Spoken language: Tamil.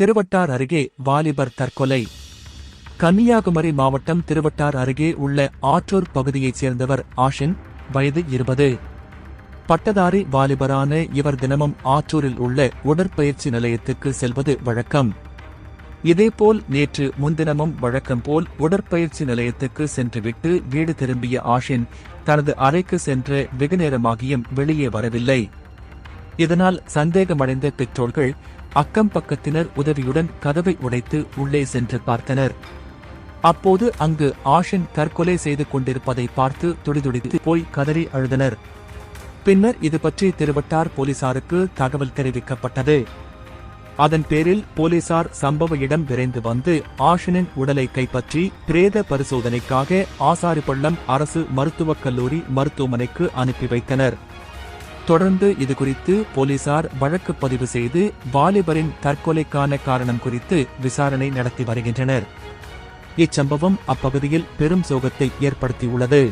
திருவட்டார் அருகே வாலிபர் தற்கொலை. கன்னியாகுமரி மாவட்டம் திருவட்டார் அருகே உள்ள ஆற்றூர் பகுதியைச் சேர்ந்தவர் ஆஷின் வயது இருபது. பட்டதாரி வாலிபரான இவர் தினமும் ஆற்றூரில் உள்ள உடற்பயிற்சி நிலையத்துக்கு செல்வது வழக்கம். இதேபோல் நேற்று முன்தினமும் வழக்கம் போல் உடற்பயிற்சி நிலையத்துக்கு சென்றுவிட்டு வீடு திரும்பிய ஆஷின் தனது அறைக்கு சென்ற வெகுநேரமாகியும் வெளியே வரவில்லை. இதனால் சந்தேகமடைந்த பெற்றோர்கள் அக்கம் பக்கத்தினர் உதவியுடன் கதவை உடைத்து உள்ளே சென்று பார்த்தனர். அப்போது அங்கு ஆஷின் தற்கொலை செய்து கொண்டிருப்பதை பார்த்து துடிதுடித்து போய் கதறி அழுதனர். பின்னர் இது பற்றி திருவட்டார் போலீசாருக்கு தகவல் தெரிவிக்கப்பட்டது. அதன் பேரில் போலீசார் சம்பவ இடம் விரைந்து வந்து ஆஷனின் உடலை கைப்பற்றி பிரேத பரிசோதனைக்காக ஆசாரிப்பள்ளம் அரசு மருத்துவக் கல்லூரி மருத்துவமனைக்கு அனுப்பி வைத்தனர். தொடர்ந்து இதுகுறித்து போலீசார் வழக்கு பதிவு செய்து வாலிபரின் தற்கொலைக்கான காரணம் குறித்து விசாரணை நடத்தி வருகின்றனர். இச்சம்பவம் அப்பகுதியில் பெரும் சோகத்தை ஏற்படுத்தியுள்ளது.